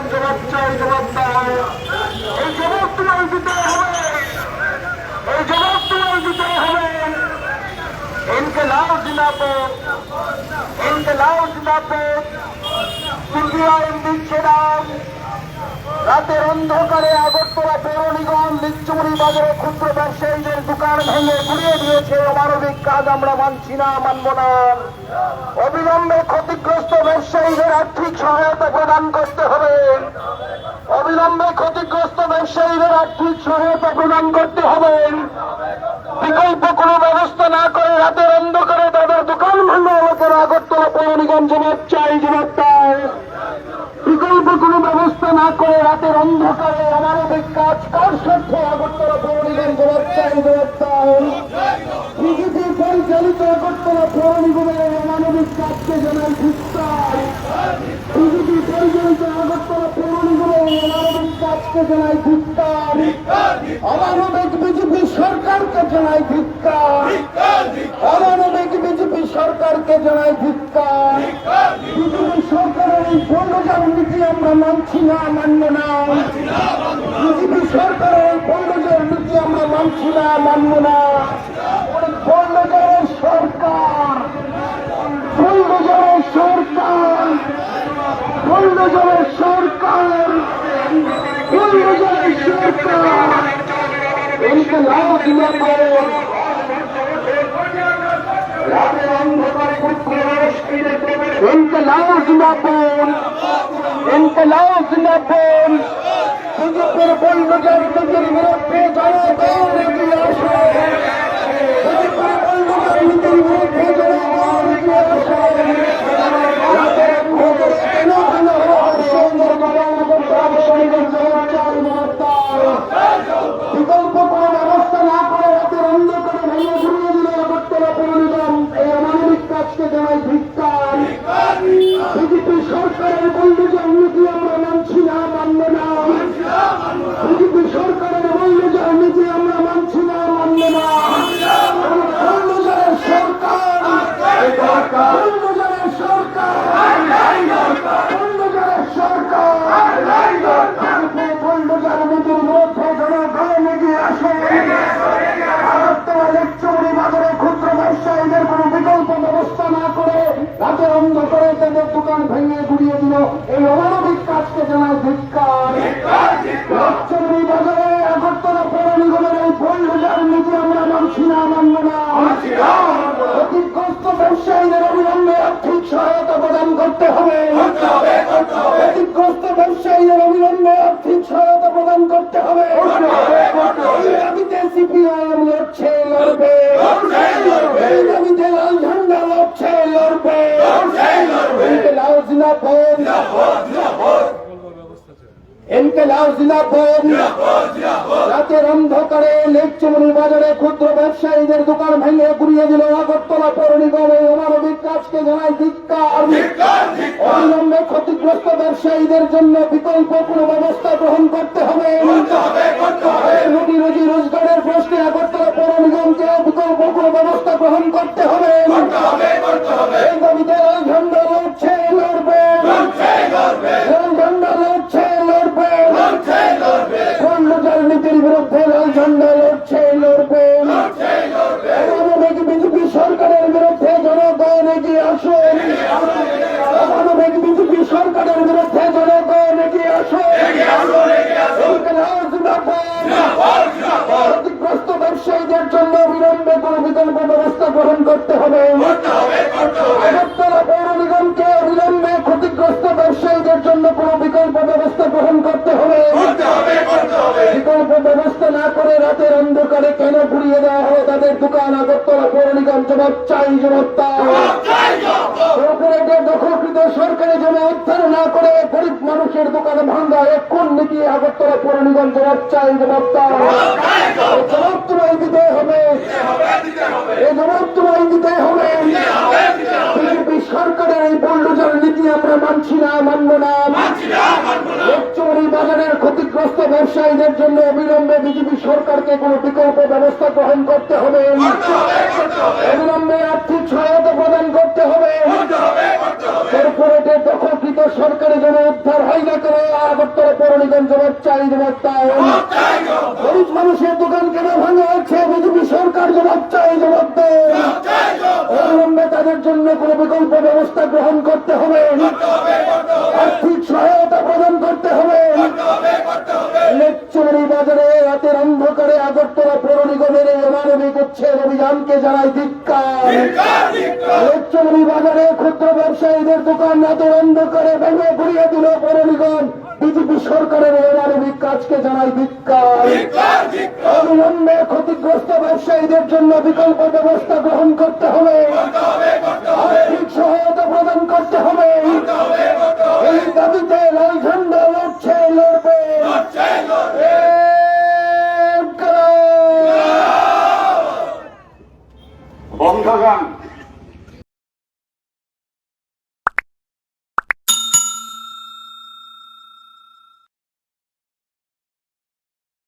পৌর নিগম জবাব চাই জবাব দেওয়া হোক এই জবাব তোমায় দিতে হবে এই জবাব তোমায় দিতে হবে ইনকলাব জিন্দাবাদ ইনকলাব জিন্দাবাদ সিপিআইএম দিচ্ছে নাম রাতের অন্ধকারে আগরতলা পৌর নিগম লিচ্চুমুড়ি বাজারে ক্ষুদ্র ব্যবসায়ীদের দোকান ভেঙে ঘুরিয়ে দিয়েছে অমানবিক কাজ, আমরা মানছি না, মানব না। অবিলম্বে ক্ষতিগ্রস্ত ব্যবসায়ীদের আর্থিক সহায়তা প্রদান করতে হবে। অবিলম্বে ক্ষতিগ্রস্ত ব্যবসায়ীদের আর্থিক সহায়তা প্রদান করতে হবে। বিকল্প কোনো ব্যবস্থা না করে রাতের অন্ধকারে তাদের দোকান ভাঙা লোকের আগরতলা পৌর নিগম জবাব চাই জবাব পায় বিকল্প কোনো ব্যবস্থা না করে রাতের অন্ধকারে অমানবিক কাজ কার স্বার্থে আগরতলা পৌর নিগম জবাব চাই জবাব পায় পরিচালিত আগরতলা পৌর নিগমের অমানবিক কাজকে জানাই ধিক্কার পরিচালিত আগরতলা পৌর নিগমের অমানবিক কাজকে জানাই ধিক্কার অমানবিক বিজেপি সরকারকে জানাই ধিক্কার অমানবিক বিজেপি সরকারকে জানাই ধিক্কার বিজেপি সরকারের এই পণ্যজার নীতি আমরা মানছি না মানব না বিজেপি সরকারের এই মানছি না, মানব না। সরকার পণ্যজারের সরকার সরকার পণ্যজারের সরকার। রাতের অন্ধকারে ইনকলাব জিন্দাবাদ ইনকলাব জিন্দাবাদ বিজেপির বন্ধুদের নিজের বিরুদ্ধে জনগণ এগিয়ে আসে এই অমানবিক কাজকে জানায় ধিক্কার। লেকচুরি বাজারে আগরতলা পৌর নিগমের এই বন্ধুজার নীতি আমরা মানছি না মানব না। ক্ষতিগ্রস্ত ব্যবসায়ীদের অবিলম্বে আর্থিক সহায়তা প্রদান করতে হবে। ক্ষতিগ্রস্ত ব্যবসায়ীদের অবিলম্বে আর্থিক সহায়তা প্রদান করতে হবে। এই দাবিতে সিপিআইএম লড়ছে লড়বে এই দাবিতে লাল ঝান্ডা লড়ছে লড়বে লাল জিন্দাবাদ ইনকলাব জিন্দাবাদ রাতের অন্ধকারে লেকচুমনি বাজারে ক্ষুদ্র ব্যবসায়ীদের দোকান ভেঙে ঘুরিয়ে দিল আগরতলা পৌর নিগমে। অমানবিক কাজকে জানাই ধিক্কার। অবিলম্বে ক্ষতিগ্রস্ত ব্যবসায়ীদের জন্য বিকল্প কোনো ব্যবস্থা গ্রহণ করতে হবে বিরুদ্ধে তাদের দোকান আগরতলা পৌর নিগম জবাব চাই জবাব কর্পোরেটের দখলকৃত সরকারি জমি উদ্ধার না করে গরিব মানুষের দোকানে ভাঙ্গা এক কোন নীতি আগরতলা পৌর নিগম জবাব চাই জবাব জবাব ব্যবসায়ীদের জন্য অবিলম্বে বিজেপি সরকারকে কোনো বিকল্প ব্যবস্থা গ্রহণ করতে হবে। অবিলম্বে আর্থিক সহায়তা প্রদান করতে হবে। কর্পোরেটের দখলকৃত সরকারি জমি উদ্ধার হয় না করে, আগরতলা পৌর নিগম জবাব চাই জবাব চাই গরিব মানুষের দোকান কেন ভাঙা হচ্ছে? বিজেপি সরকার জবাব চাই জবাব দেয়। অবিলম্বে তাদের জন্য কোনো বিকল্প ব্যবস্থা গ্রহণ করতে হবে আর্থিক সহায়তা প্রদান করতে হবে লেকচুরি বাজারে রাতের অন্ধকারে আগরতলা পৌর নিগমের এই অমানবিক উচ্ছেদ অভিযানকে জানাই ধিক্কার। বাজারে ক্ষুদ্র ব্যবসায়ীদের দোকান রাতের অন্ধকারে ভেঙে ঘুরিয়ে দিল পৌর নিগম। বিজেপি সরকারের এই অমানবিক কাজকে জানাই ধিক্কার। অবিলম্বে ক্ষতিগ্রস্ত ব্যবসায়ীদের জন্য বিকল্প ব্যবস্থা গ্রহণ করতে হবে। আর্থিক সহায়তা প্রদান করতে হবে।